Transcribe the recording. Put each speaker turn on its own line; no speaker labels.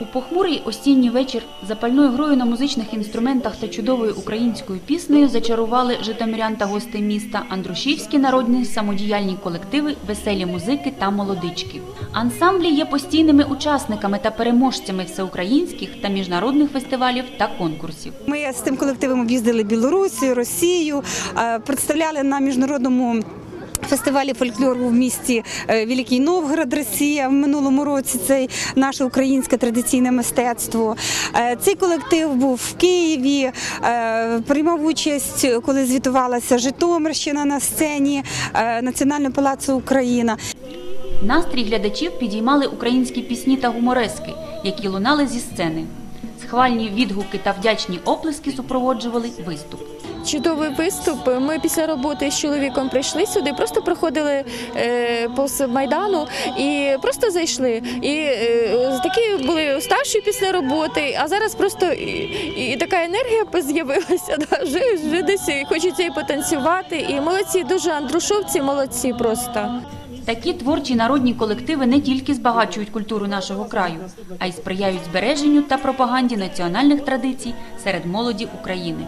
У похмурий осінній вечір запальною грою на музичних інструментах та чудовою українською піснею зачарували житомирян та гостей міста Андрушівські народні самодіяльні колективи, веселі музики та молодички. Ансамблі є постійними учасниками та переможцями всеукраїнських та міжнародних фестивалів та конкурсів.
Ми з цим колективом об'їздили Білорусію, Росію, е, представляли на міжнародному. Фестивалі фольклору в місті е, Великий Новгород, Росія в минулому році. Це наше українське традиційне мистецтво. Е, Цей колектив був в Києві, е, приймав участь, коли звітувалася Житомирщина на сцені Національного палацу Україна.
Настрій глядачів підіймали українські пісні та гуморески, які лунали зі сцени. Схвальні відгуки та вдячні оплески супроводжували виступ.
Чудовий виступ. Ми після роботи з чоловіком прийшли сюди, просто проходили е, повз майдану і просто зайшли. І е, такі були старші після роботи, а зараз просто і, і така енергія з'явилася. Да, вже, вже десь хочеться і потанцювати. І молодці, дуже андрушовці, молодці просто.
Такі творчі народні колективи не тільки збагачують культуру нашого краю, а й сприяють збереженню та пропаганді національних традицій серед молоді України.